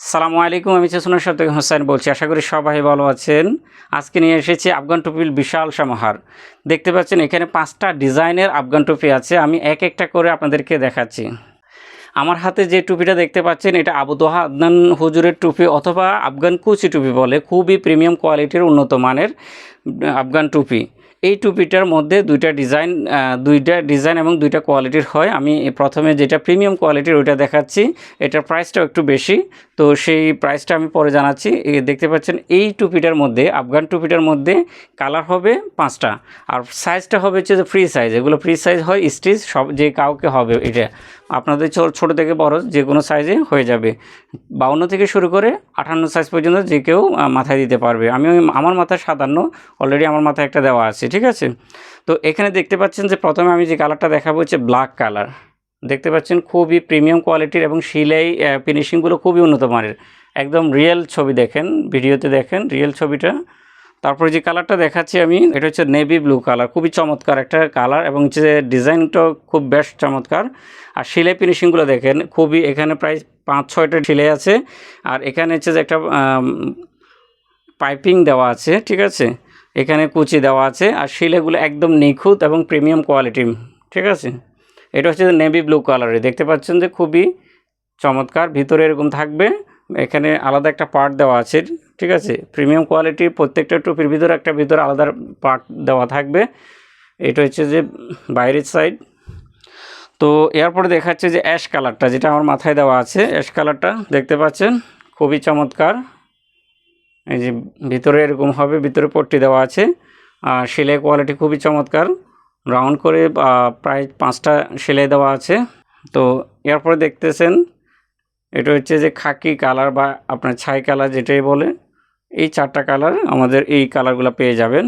সালামু আলাইকুম, আমি চেসুনার সাথে হোসেন বলছি। আশা করি সবাই ভালো আছেন। আজকে নিয়ে এসেছি আফগান টুপির বিশাল সমাহার। দেখতে পাচ্ছেন, এখানে পাঁচটা ডিজাইনের আফগান টুপি আছে। আমি এক একটা করে আপনাদেরকে দেখাচ্ছি। আমার হাতে যে টুপিটা দেখতে পাচ্ছেন, এটা আবুদোহা আদনান হুজুরের টুপি অথবা আফগান কুচি টুপি বলে। খুবই প্রিমিয়াম কোয়ালিটির উন্নত মানের আফগান টুপি। এই টুপিটার মধ্যে দুইটা ডিজাইন দুইটা ডিজাইন এবং দুইটা কোয়ালিটির হয়। আমি প্রথমে যেটা প্রিমিয়াম কোয়ালিটির ওইটা দেখাচ্ছি। এটার প্রাইসটাও একটু বেশি। তো সেই প্রাইসটা আমি পরে জানাচ্ছি। দেখতে পাচ্ছেন, এই টুপিটার মধ্যে, আফগান টুপিটার মধ্যে কালার হবে পাঁচটা। আর সাইজটা হবে হচ্ছে যে ফ্রি সাইজ এগুলো ফ্রি সাইজ হয় স্টিচ সব যে কাউকে হবে এটা। আপনাদের ছোট থেকে বড় যে কোনো সাইজে হয়ে যাবে। বাউন্ন থেকে শুরু করে আটান্ন সাইজ পর্যন্ত যে কেউ মাথায় দিতে পারবে। আমি আমার মাথায় সাতান্ন অলরেডি আমার মাথায় একটা দেওয়া আছে, ঠিক আছে? তো এখানে দেখতে পাচ্ছেন যে প্রথমে আমি যে কালারটা দেখাবো হচ্ছে ব্ল্যাক কালার দেখতে পাচ্ছেন খুবই প্রিমিয়াম কোয়ালিটির এবং সিলাই ফিনিশিংগুলো খুবই উন্নত মানের। একদম রিয়েল ছবি দেখেন ভিডিওতে দেখেন রিয়েল ছবিটা। তারপরে যে কালারটা দেখাচ্ছি আমি, এটা হচ্ছে নেভি ব্লু কালার খুবই চমৎকার একটা কালার এবং হচ্ছে ডিজাইনটাও খুব বেশ চমৎকার। আর সিলাই ফিনিশিংগুলো দেখেন, খুবই এখানে প্রায় পাঁচ, ছয়টা সিলাই আছে। আর এখানে হচ্ছে যে একটা পাইপিং দেওয়া আছে, ঠিক আছে? এখানে কুচি দেওয়া আছে। আর শিলেগুলো একদম নিখুঁত এবং প্রিমিয়াম কোয়ালিটি ঠিক আছে? এটা হচ্ছে নেভি ব্লু কালারে দেখতে পাচ্ছেন যে খুবই চমৎকার, ভিতরে এরকম থাকবে। এখানে আলাদা একটা পার্ট দেওয়া আছে। ঠিক আছে? প্রিমিয়াম কোয়ালিটি প্রত্যেকটা টুপির ভিতরে একটা ভিতরে আলাদা পার্ট দেওয়া থাকবে। এটা হচ্ছে যে বাইরের সাইড তো এরপরে দেখাচ্ছে যে অ্যাশ কালারটা যেটা আমার মাথায় দেওয়া আছে অ্যাশ কালারটা দেখতে পাচ্ছেন? খুবই চমৎকার। এই যে ভিতরে এরকম হবে, ভিতরে পট্টি দেওয়া আছে। আর সেলাই কোয়ালিটি খুবই চমৎকার। রাউন্ড করে প্রায় পাঁচটা সেলাই দেওয়া আছে। তো এরপরে দেখতেছেন, এটা হচ্ছে যে খাকি কালার বা আপনার ছাই কালার যেটাই বলে। এই চারটা কালার আমাদের এই কালারগুলো পেয়ে যাবেন।